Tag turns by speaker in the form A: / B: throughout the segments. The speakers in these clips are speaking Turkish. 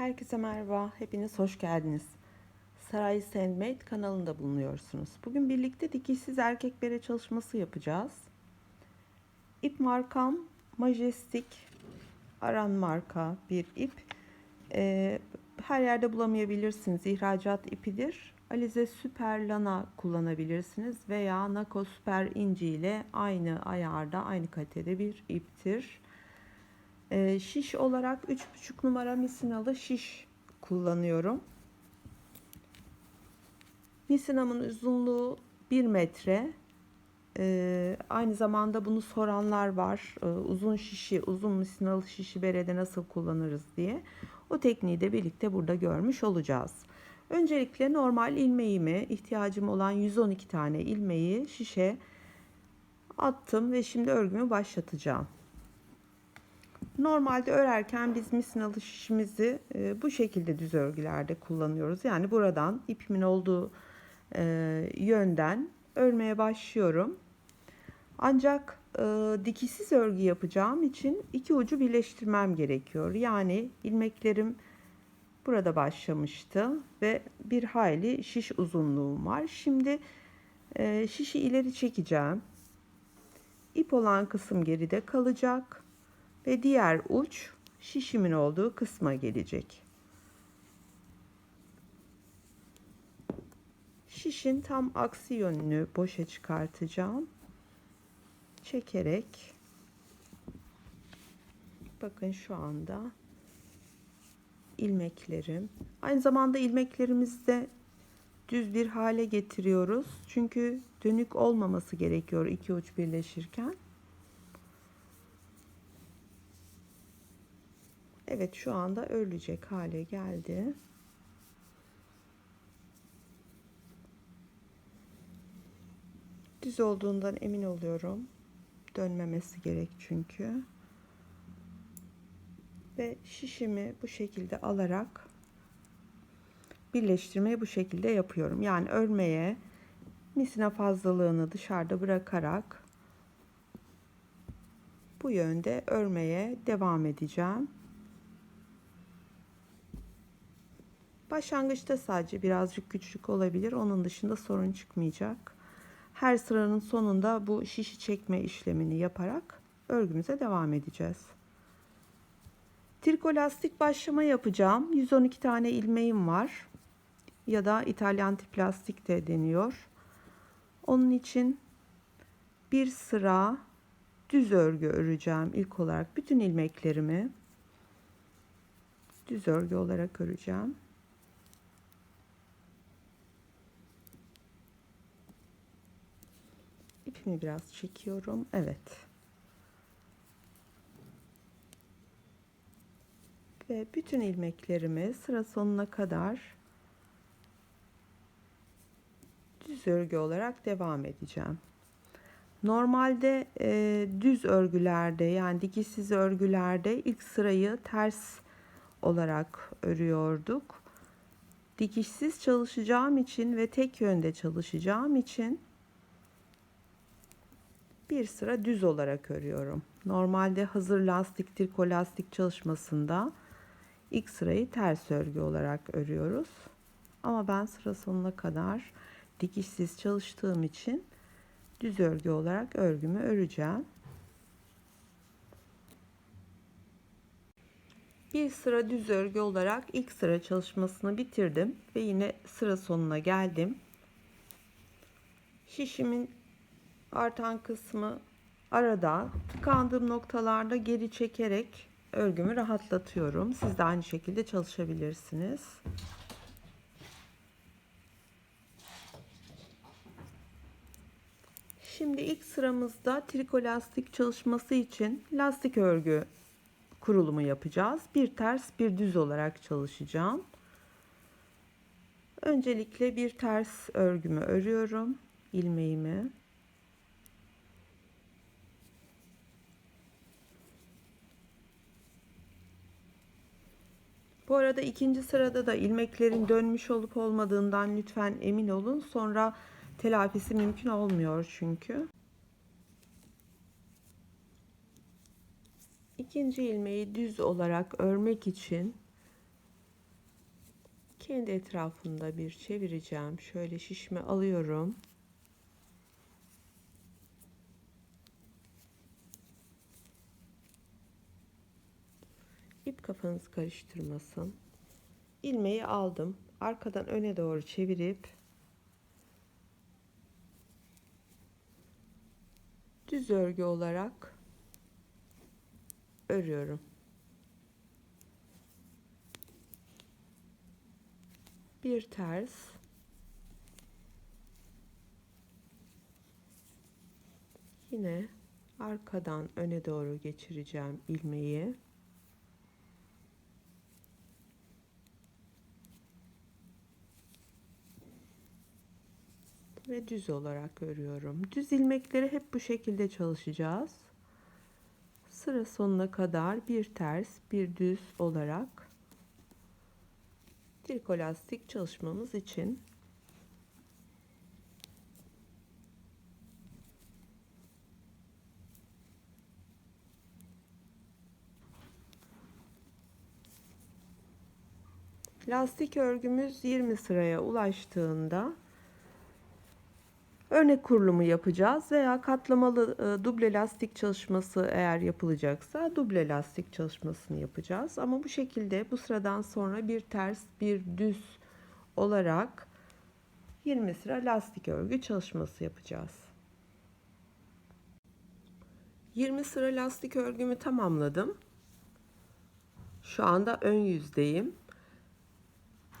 A: Herkese merhaba, hepiniz hoş geldiniz. Saray Sandmade kanalında bulunuyorsunuz. Bugün birlikte dikişsiz erkek bere çalışması yapacağız. İp markam Majestic Aran marka bir ip. Ee, her yerde bulamayabilirsiniz. İhracat ipidir. Alize Süper Lana kullanabilirsiniz veya Nako Süper İnci ile aynı ayarda, aynı kalitede bir iptir. E, şiş olarak 3,5 numara misinalı şiş kullanıyorum. Misinamın uzunluğu 1 metre. Ee, aynı zamanda bunu soranlar var. Ee, uzun şişi, uzun misinalı şişi berede nasıl kullanırız diye. O tekniği de birlikte burada görmüş olacağız. Öncelikle normal ilmeğimi, ihtiyacım olan 112 tane ilmeği şişe attım ve şimdi örgümü başlatacağım. Normalde örerken biz misin şişimizi e, bu şekilde düz örgülerde kullanıyoruz. Yani buradan ipimin olduğu e, yönden örmeye başlıyorum. Ancak e, dikisiz örgü yapacağım için iki ucu birleştirmem gerekiyor. Yani ilmeklerim burada başlamıştı ve bir hayli şiş uzunluğum var. Şimdi e, şişi ileri çekeceğim. İp olan kısım geride kalacak ve diğer uç şişimin olduğu kısma gelecek. Şişin tam aksi yönünü boşa çıkartacağım. Çekerek bakın şu anda ilmeklerim. Aynı zamanda ilmeklerimizi de düz bir hale getiriyoruz. Çünkü dönük olmaması gerekiyor iki uç birleşirken. Evet şu anda örülecek hale geldi. Düz olduğundan emin oluyorum. Dönmemesi gerek çünkü. Ve şişimi bu şekilde alarak birleştirmeyi bu şekilde yapıyorum. Yani örmeye misina fazlalığını dışarıda bırakarak bu yönde örmeye devam edeceğim. Başlangıçta sadece birazcık küçük olabilir. Onun dışında sorun çıkmayacak. Her sıranın sonunda bu şişi çekme işlemini yaparak örgümüze devam edeceğiz. Trikolastik başlama yapacağım. 112 tane ilmeğim var. Ya da İtalyan tiplastik de deniyor. Onun için bir sıra düz örgü öreceğim ilk olarak bütün ilmeklerimi düz örgü olarak öreceğim. ipimi biraz çekiyorum. Evet. Ve bütün ilmeklerimi sıra sonuna kadar düz örgü olarak devam edeceğim. Normalde e, düz örgülerde yani dikişsiz örgülerde ilk sırayı ters olarak örüyorduk. Dikişsiz çalışacağım için ve tek yönde çalışacağım için bir sıra düz olarak örüyorum. Normalde hazır lastik triko lastik çalışmasında ilk sırayı ters örgü olarak örüyoruz. Ama ben sıra sonuna kadar dikişsiz çalıştığım için düz örgü olarak örgümü öreceğim. Bir sıra düz örgü olarak ilk sıra çalışmasını bitirdim ve yine sıra sonuna geldim. Şişimin artan kısmı arada tıkandığım noktalarda geri çekerek örgümü rahatlatıyorum. Siz de aynı şekilde çalışabilirsiniz. Şimdi ilk sıramızda triko lastik çalışması için lastik örgü kurulumu yapacağız. Bir ters bir düz olarak çalışacağım. Öncelikle bir ters örgümü örüyorum ilmeğimi. Bu arada ikinci sırada da ilmeklerin dönmüş olup olmadığından lütfen emin olun. Sonra telafisi mümkün olmuyor çünkü. İkinci ilmeği düz olarak örmek için kendi etrafında bir çevireceğim. Şöyle şişme alıyorum. İp kafanız karıştırmasın. İlmeği aldım. Arkadan öne doğru çevirip düz örgü olarak örüyorum. Bir ters yine arkadan öne doğru geçireceğim ilmeği. ve düz olarak örüyorum. Düz ilmekleri hep bu şekilde çalışacağız. Sıra sonuna kadar bir ters, bir düz olarak trikolastik çalışmamız için Lastik örgümüz 20 sıraya ulaştığında Örnek kurulumu yapacağız veya katlamalı e, duble lastik çalışması eğer yapılacaksa duble lastik çalışmasını yapacağız. Ama bu şekilde bu sıradan sonra bir ters bir düz olarak 20 sıra lastik örgü çalışması yapacağız. 20 sıra lastik örgümü tamamladım. Şu anda ön yüzdeyim.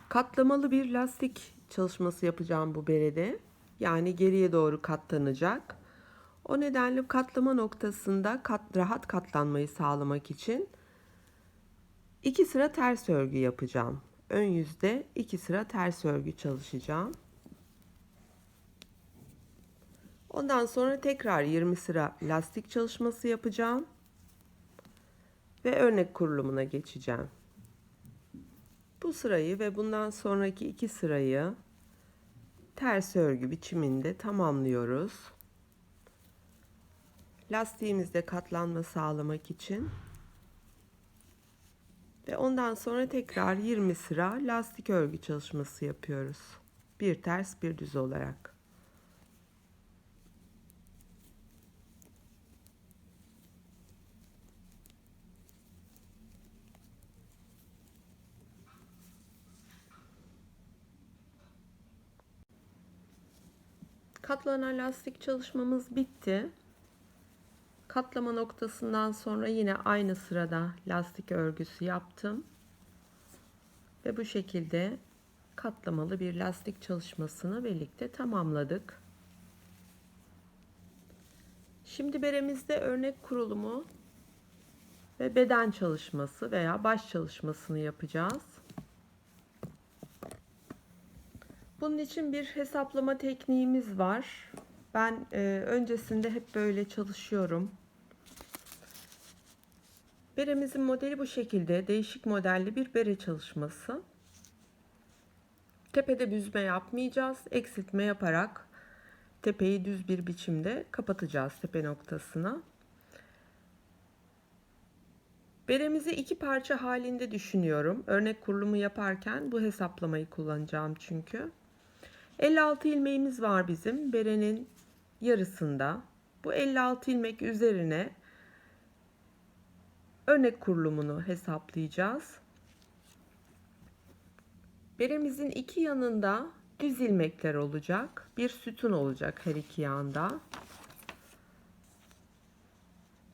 A: Katlamalı bir lastik çalışması yapacağım bu berede. Yani geriye doğru katlanacak. O nedenle katlama noktasında kat, rahat katlanmayı sağlamak için iki sıra ters örgü yapacağım. Ön yüzde iki sıra ters örgü çalışacağım. Ondan sonra tekrar 20 sıra lastik çalışması yapacağım ve örnek kurulumuna geçeceğim. Bu sırayı ve bundan sonraki iki sırayı ters örgü biçiminde tamamlıyoruz. Lastiğimizde katlanma sağlamak için ve ondan sonra tekrar 20 sıra lastik örgü çalışması yapıyoruz. Bir ters bir düz olarak. katlanan lastik çalışmamız bitti. Katlama noktasından sonra yine aynı sırada lastik örgüsü yaptım. Ve bu şekilde katlamalı bir lastik çalışmasını birlikte tamamladık. Şimdi beremizde örnek kurulumu ve beden çalışması veya baş çalışmasını yapacağız. Bunun için bir hesaplama tekniğimiz var. Ben e, öncesinde hep böyle çalışıyorum. Beremizin modeli bu şekilde. Değişik modelli bir bere çalışması. Tepede büzme yapmayacağız. Eksiltme yaparak tepeyi düz bir biçimde kapatacağız tepe noktasına. Beremizi iki parça halinde düşünüyorum. Örnek kurulumu yaparken bu hesaplamayı kullanacağım çünkü. 56 ilmeğimiz var bizim berenin yarısında. Bu 56 ilmek üzerine örnek kurulumunu hesaplayacağız. Beremizin iki yanında düz ilmekler olacak. Bir sütun olacak her iki yanda.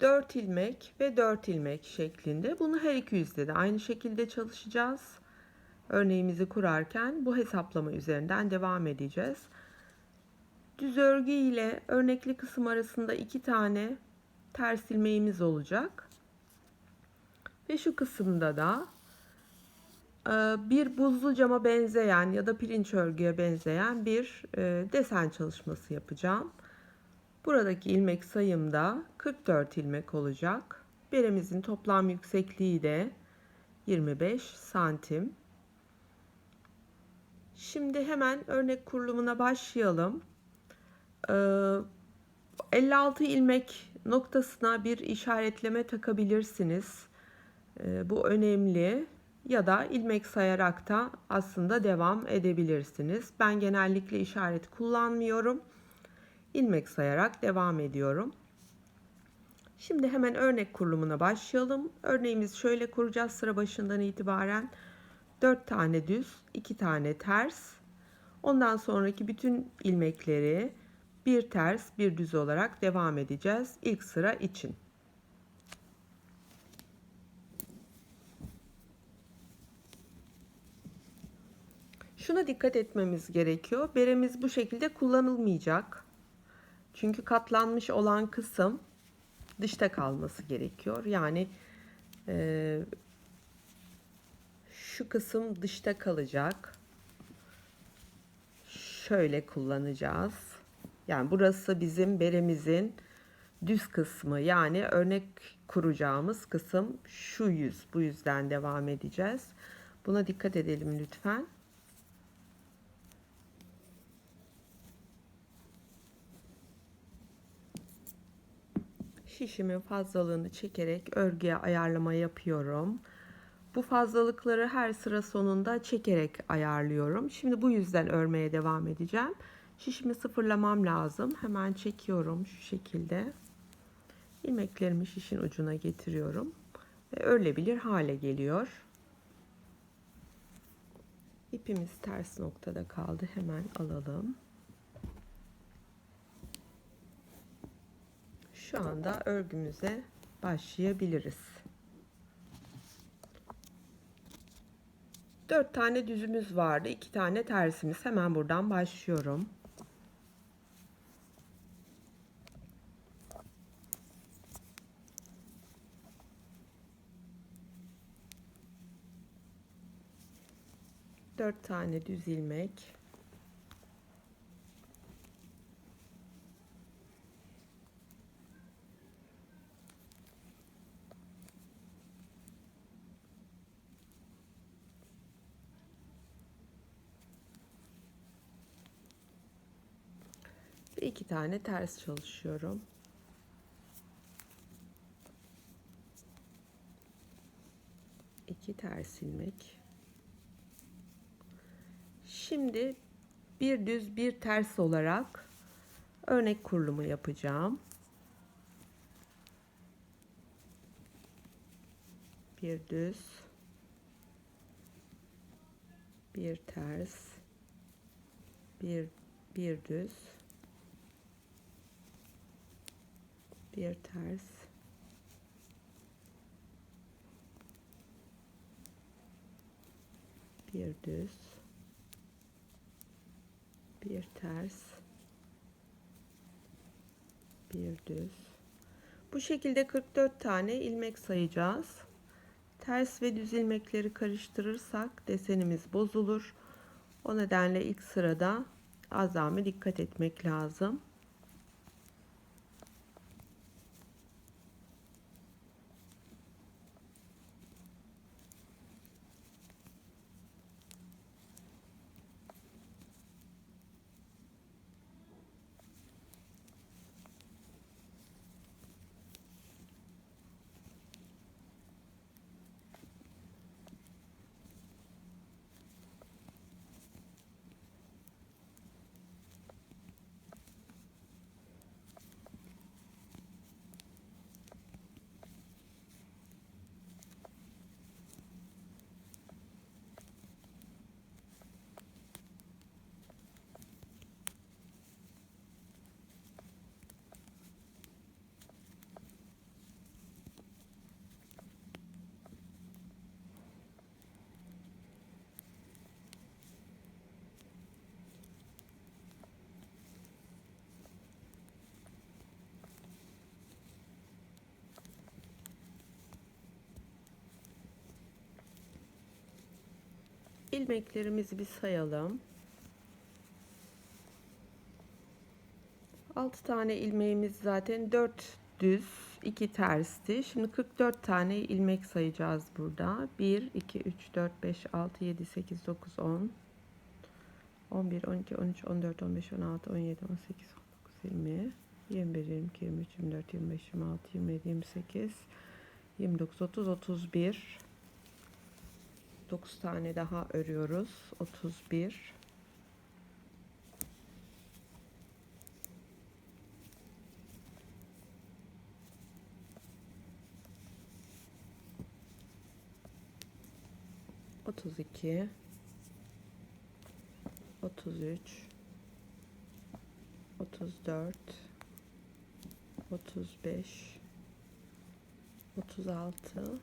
A: 4 ilmek ve 4 ilmek şeklinde. Bunu her iki yüzde de aynı şekilde çalışacağız örneğimizi kurarken bu hesaplama üzerinden devam edeceğiz. Düz örgü ile örnekli kısım arasında iki tane ters ilmeğimiz olacak. Ve şu kısımda da e, bir buzlu cama benzeyen ya da pirinç örgüye benzeyen bir e, desen çalışması yapacağım. Buradaki ilmek sayım da 44 ilmek olacak. Beremizin toplam yüksekliği de 25 santim. Şimdi hemen örnek kurulumuna başlayalım. 56 ee, ilmek noktasına bir işaretleme takabilirsiniz. Ee, bu önemli. Ya da ilmek sayarak da aslında devam edebilirsiniz. Ben genellikle işaret kullanmıyorum. İlmek sayarak devam ediyorum. Şimdi hemen örnek kurulumuna başlayalım. Örneğimizi şöyle kuracağız sıra başından itibaren. 4 tane düz, 2 tane ters. Ondan sonraki bütün ilmekleri bir ters, bir düz olarak devam edeceğiz ilk sıra için. Şuna dikkat etmemiz gerekiyor. Beremiz bu şekilde kullanılmayacak. Çünkü katlanmış olan kısım dışta kalması gerekiyor. Yani e, şu kısım dışta kalacak. Şöyle kullanacağız. Yani burası bizim beremizin düz kısmı yani örnek kuracağımız kısım şu yüz. Bu yüzden devam edeceğiz. Buna dikkat edelim lütfen. Şişimin fazlalığını çekerek örgüye ayarlama yapıyorum. Bu fazlalıkları her sıra sonunda çekerek ayarlıyorum. Şimdi bu yüzden örmeye devam edeceğim. Şişimi sıfırlamam lazım. Hemen çekiyorum şu şekilde. İlmeklerimi şişin ucuna getiriyorum. Ve örülebilir hale geliyor. İpimiz ters noktada kaldı. Hemen alalım. Şu anda örgümüze başlayabiliriz. 4 tane düzümüz vardı. 2 tane tersimiz. Hemen buradan başlıyorum. Dört tane düz ilmek iki tane ters çalışıyorum. İki ters ilmek. Şimdi bir düz bir ters olarak örnek kurulumu yapacağım. Bir düz bir ters bir bir düz bir ters bir düz bir ters bir düz bu şekilde 44 tane ilmek sayacağız ters ve düz ilmekleri karıştırırsak desenimiz bozulur o nedenle ilk sırada azami dikkat etmek lazım ilmeklerimizi bir sayalım. 6 tane ilmeğimiz zaten 4 düz 2 tersti. Şimdi 44 tane ilmek sayacağız burada. 1, 2, 3, 4, 5, 6, 7, 8, 9, 10, 11, 12, 13, 14, 15, 16, 17, 18, 19, 20, 21, 22, 23, 24, 25, 26, 27, 28, 29, 30, 31, 9 tane daha örüyoruz. 31 32 33 34 35 36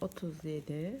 A: 37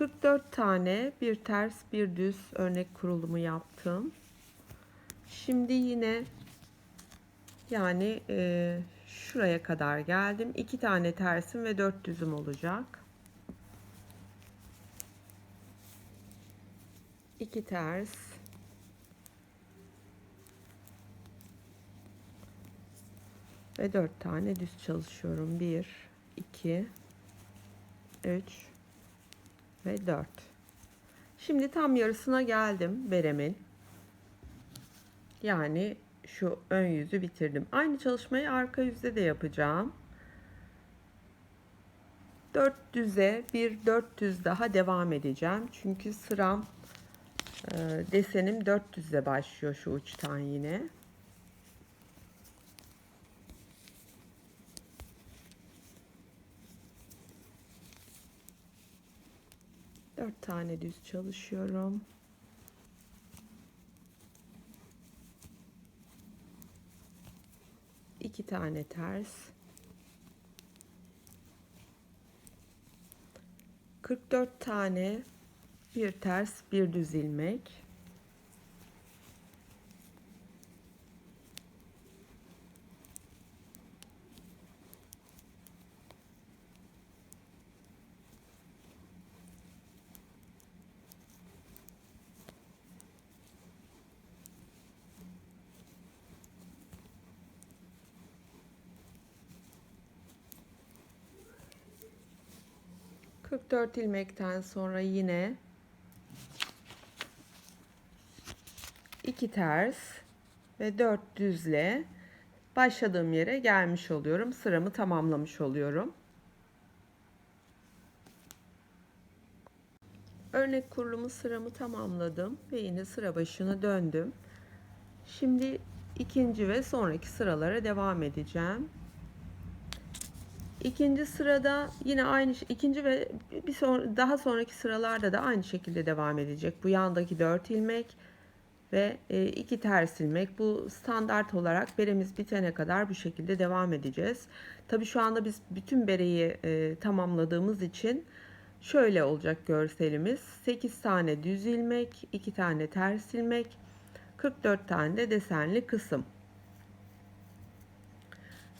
A: 44 tane bir ters bir düz örnek kurulumu yaptım. Şimdi yine yani e, şuraya kadar geldim. 2 tane tersim ve 4 düzüm olacak. 2 ters. Ve 4 tane düz çalışıyorum. 1 2 3 ve 4. Şimdi tam yarısına geldim beremin. Yani şu ön yüzü bitirdim. Aynı çalışmayı arka yüzde de yapacağım. 400'e bir 400 daha devam edeceğim. Çünkü sıram e, desenim desenim 400'e başlıyor şu uçtan yine. 4 tane düz çalışıyorum. iki tane ters 44 tane bir ters bir düz ilmek 44 ilmekten sonra yine iki ters ve dört düzle başladığım yere gelmiş oluyorum. Sıramı tamamlamış oluyorum. Örnek kurulumu sıramı tamamladım ve yine sıra başına döndüm. Şimdi ikinci ve sonraki sıralara devam edeceğim. İkinci sırada yine aynı ikinci ve bir son, daha sonraki sıralarda da aynı şekilde devam edecek. Bu yandaki dört ilmek ve e, iki ters ilmek. Bu standart olarak beremiz bitene kadar bu şekilde devam edeceğiz. Tabi şu anda biz bütün bereyi e, tamamladığımız için şöyle olacak görselimiz. 8 tane düz ilmek, 2 tane ters ilmek, 44 tane de desenli kısım.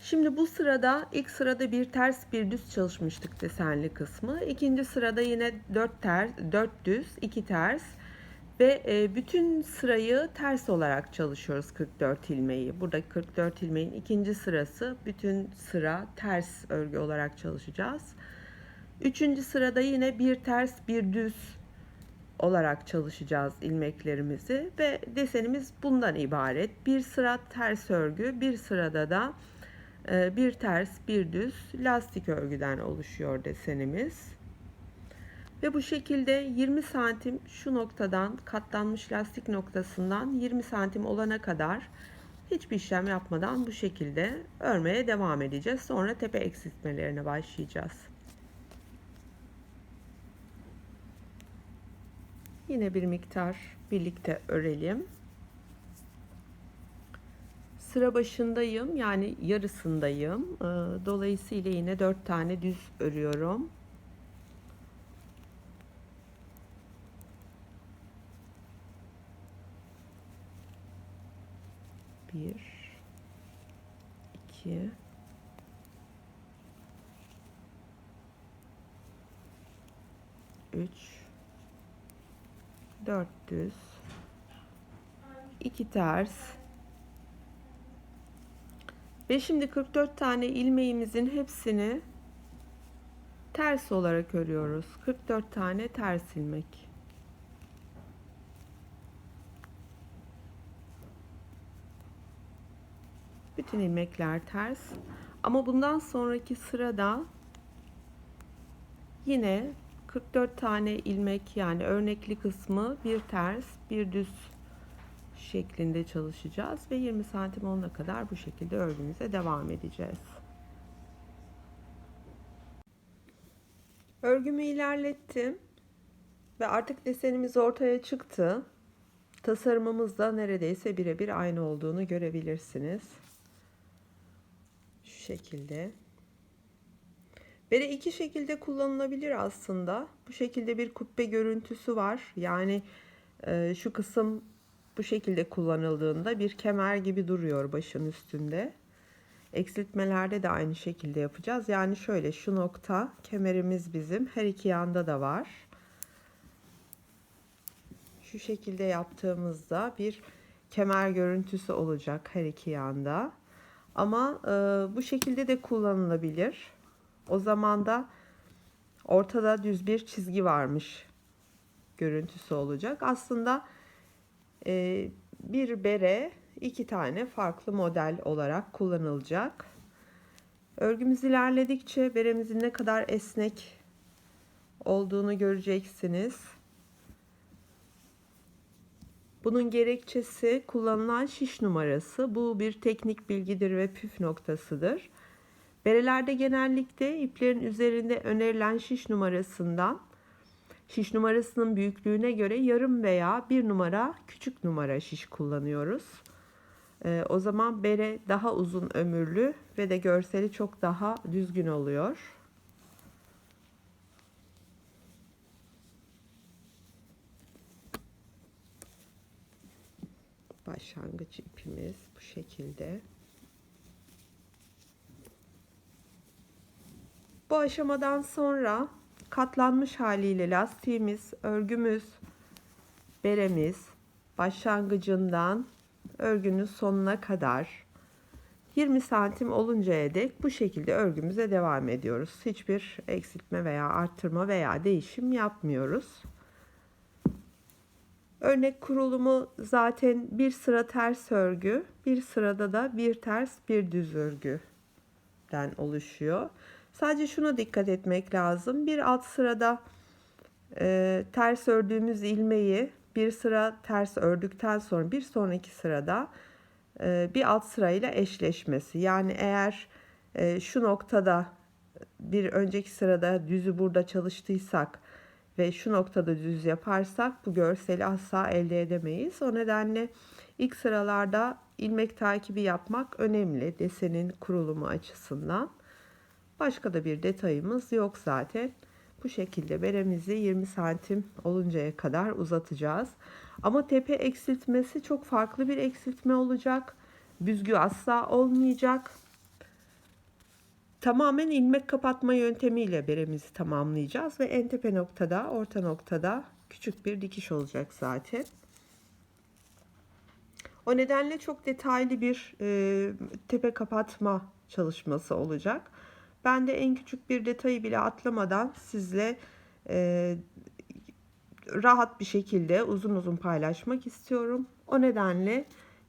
A: Şimdi bu sırada ilk sırada bir ters bir düz çalışmıştık desenli kısmı. İkinci sırada yine 4 ters, 4 düz, 2 ters ve e, bütün sırayı ters olarak çalışıyoruz 44 ilmeği. Burada 44 ilmeğin ikinci sırası bütün sıra ters örgü olarak çalışacağız. Üçüncü sırada yine bir ters bir düz olarak çalışacağız ilmeklerimizi ve desenimiz bundan ibaret. Bir sıra ters örgü, bir sırada da ee, bir ters bir düz lastik örgüden oluşuyor desenimiz. Ve bu şekilde 20 santim şu noktadan katlanmış lastik noktasından 20 santim olana kadar hiçbir işlem yapmadan bu şekilde örmeye devam edeceğiz. Sonra tepe eksiltmelerine başlayacağız. Yine bir miktar birlikte örelim sıra başındayım yani yarısındayım. Ee, dolayısıyla yine dört tane düz örüyorum. Bir, iki, üç, dört düz, iki ters, ve şimdi 44 tane ilmeğimizin hepsini ters olarak örüyoruz. 44 tane ters ilmek. Bütün ilmekler ters. Ama bundan sonraki sırada yine 44 tane ilmek yani örnekli kısmı bir ters, bir düz şeklinde çalışacağız ve 20 santim olana kadar bu şekilde örgümüze devam edeceğiz. Örgümü ilerlettim ve artık desenimiz ortaya çıktı. Tasarımımız da neredeyse birebir aynı olduğunu görebilirsiniz. Şu şekilde. Bere iki şekilde kullanılabilir aslında. Bu şekilde bir kubbe görüntüsü var. Yani e, şu kısım bu şekilde kullanıldığında bir kemer gibi duruyor başın üstünde. Eksiltmelerde de aynı şekilde yapacağız. Yani şöyle şu nokta kemerimiz bizim her iki yanda da var. Şu şekilde yaptığımızda bir kemer görüntüsü olacak her iki yanda. Ama e, bu şekilde de kullanılabilir. O zaman da ortada düz bir çizgi varmış görüntüsü olacak. Aslında bu ee, bir bere iki tane farklı model olarak kullanılacak. Örgümüz ilerledikçe beremizin ne kadar esnek olduğunu göreceksiniz. Bunun gerekçesi kullanılan şiş numarası. Bu bir teknik bilgidir ve püf noktasıdır. Berelerde genellikle iplerin üzerinde önerilen şiş numarasından Şiş numarasının büyüklüğüne göre yarım veya bir numara küçük numara şiş kullanıyoruz. E, o zaman bere daha uzun ömürlü ve de görseli çok daha düzgün oluyor. Başlangıç ipimiz bu şekilde. Bu aşamadan sonra katlanmış haliyle lastiğimiz, örgümüz, beremiz başlangıcından örgünün sonuna kadar 20 santim oluncaya dek bu şekilde örgümüze devam ediyoruz. Hiçbir eksiltme veya arttırma veya değişim yapmıyoruz. Örnek kurulumu zaten bir sıra ters örgü, bir sırada da bir ters bir düz örgüden oluşuyor. Sadece şuna dikkat etmek lazım. Bir alt sırada e, ters ördüğümüz ilmeği bir sıra ters ördükten sonra bir sonraki sırada e, bir alt sırayla eşleşmesi. Yani eğer e, şu noktada bir önceki sırada düzü burada çalıştıysak ve şu noktada düz yaparsak bu görseli asla elde edemeyiz. O nedenle ilk sıralarda ilmek takibi yapmak önemli desenin kurulumu açısından. Başka da bir detayımız yok zaten. Bu şekilde beremizi 20 santim oluncaya kadar uzatacağız. Ama tepe eksiltmesi çok farklı bir eksiltme olacak. Büzgü asla olmayacak. Tamamen ilmek kapatma yöntemiyle beremizi tamamlayacağız ve en tepe noktada, orta noktada küçük bir dikiş olacak zaten. O nedenle çok detaylı bir e, tepe kapatma çalışması olacak. Ben de en küçük bir detayı bile atlamadan sizle e, rahat bir şekilde uzun uzun paylaşmak istiyorum. O nedenle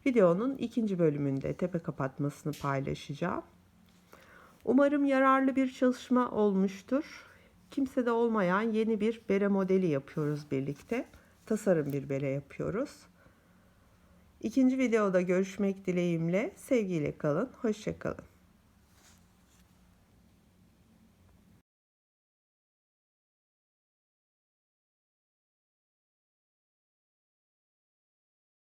A: videonun ikinci bölümünde tepe kapatmasını paylaşacağım. Umarım yararlı bir çalışma olmuştur. Kimse de olmayan yeni bir bere modeli yapıyoruz birlikte. Tasarım bir bere yapıyoruz. İkinci videoda görüşmek dileğimle sevgiyle kalın, hoşçakalın.